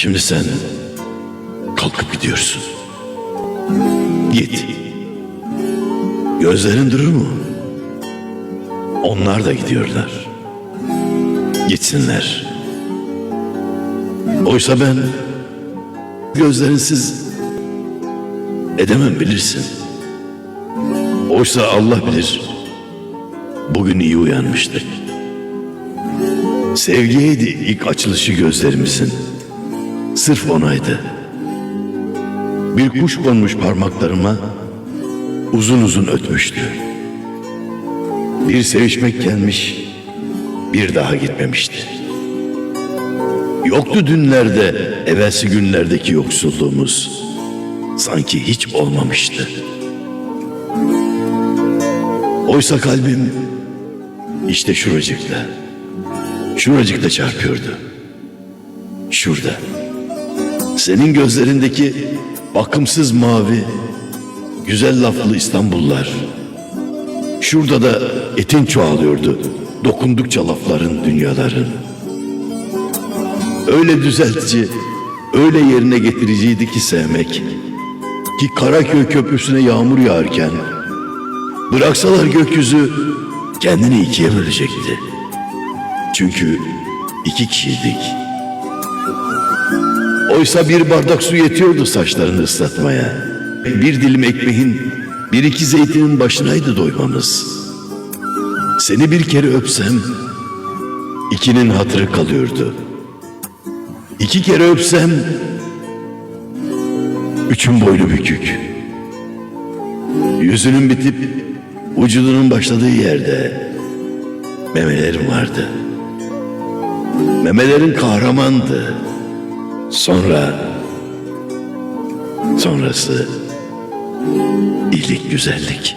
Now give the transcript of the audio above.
Şimdi sen kalkıp gidiyorsun. Git. Gözlerin durur mu? Onlar da gidiyorlar. Gitsinler. Oysa ben gözlerinsiz edemem bilirsin. Oysa Allah bilir. Bugün iyi uyanmıştık. Sevgiyeydi ilk açılışı gözlerimizin. Sırf onaydı. Bir kuş konmuş parmaklarıma uzun uzun ötmüştü. Bir sevişmek gelmiş, bir daha gitmemişti. Yoktu dünlerde, evvelsi günlerdeki yoksulluğumuz. Sanki hiç olmamıştı. Oysa kalbim işte şuracıkta, şuracıkta çarpıyordu. Şurada. Senin gözlerindeki bakımsız mavi, güzel laflı İstanbullar. Şurada da etin çoğalıyordu. Dokundukça lafların, dünyaların. Öyle düzeltici, öyle yerine getiriciydi ki sevmek. Ki Karaköy Köprüsü'ne yağmur yağarken bıraksalar gökyüzü kendini ikiye bölecekti. Çünkü iki kişiydik. Oysa bir bardak su yetiyordu saçlarını ıslatmaya. Bir dilim ekmeğin, bir iki zeytinin başınaydı doymamız. Seni bir kere öpsem, ikinin hatırı kalıyordu. İki kere öpsem, üçün boynu bükük. Yüzünün bitip vücudunun başladığı yerde memelerim vardı. Memelerin kahramandı. Sonra sonrası iyilik güzellik.